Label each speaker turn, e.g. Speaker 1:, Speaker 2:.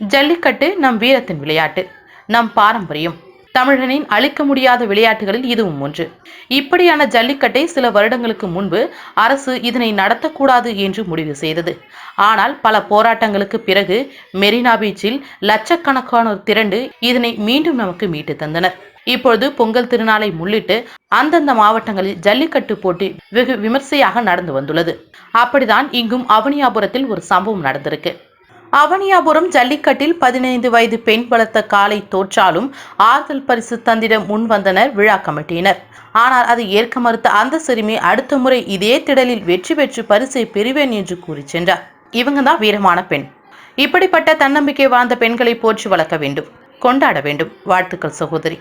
Speaker 1: ஜல்லிக்கட்டு நம் வீரத்தின் விளையாட்டு நம் பாரம்பரியம். தமிழனின் அழிக்க முடியாத விளையாட்டுகளில் இதுவும் ஒன்று. இப்படியான ஜல்லிக்கட்டை சில வருடங்களுக்கு முன்பு அரசு இதனை நடத்தக்கூடாது என்று முடிவு செய்தது. ஆனால் பல போராட்டங்களுக்கு பிறகு மெரினா பீச்சில் லட்சக்கணக்கானோர் திரண்டு இதனை மீண்டும் நமக்கு மீட்டு தந்தனர். இப்பொழுது பொங்கல் திருநாளை முன்னிட்டு அந்தந்த மாவட்டங்களில் ஜல்லிக்கட்டு போட்டி வெகு விமர்சையாக நடந்து வந்துள்ளது. அப்படிதான் இங்கும் அவனியாபுரத்தில் ஒரு சம்பவம் நடந்திருக்கு. அவனியாபுரம் ஜல்லிக்கட்டில் பதினைந்து வயது பெண் வளர்த்த காலை தோற்றாலும் ஆறுதல் பரிசு தந்திட முன்வந்தனர் விழா கமிட்டியினர். ஆனால் அதை ஏற்க மறுத்த அந்த சிறுமி அடுத்த முறை இதே திடலில் வெற்றி பெற்று பரிசை பெறுவேன் என்று கூறி சென்றார். இவங்க தான் வீரமான பெண். இப்படிப்பட்ட தன்னம்பிக்கை வாழ்ந்த பெண்களை போற்றி வளர்க்க வேண்டும். கொண்டாட வேண்டும். வாழ்த்துக்கள் சகோதரி.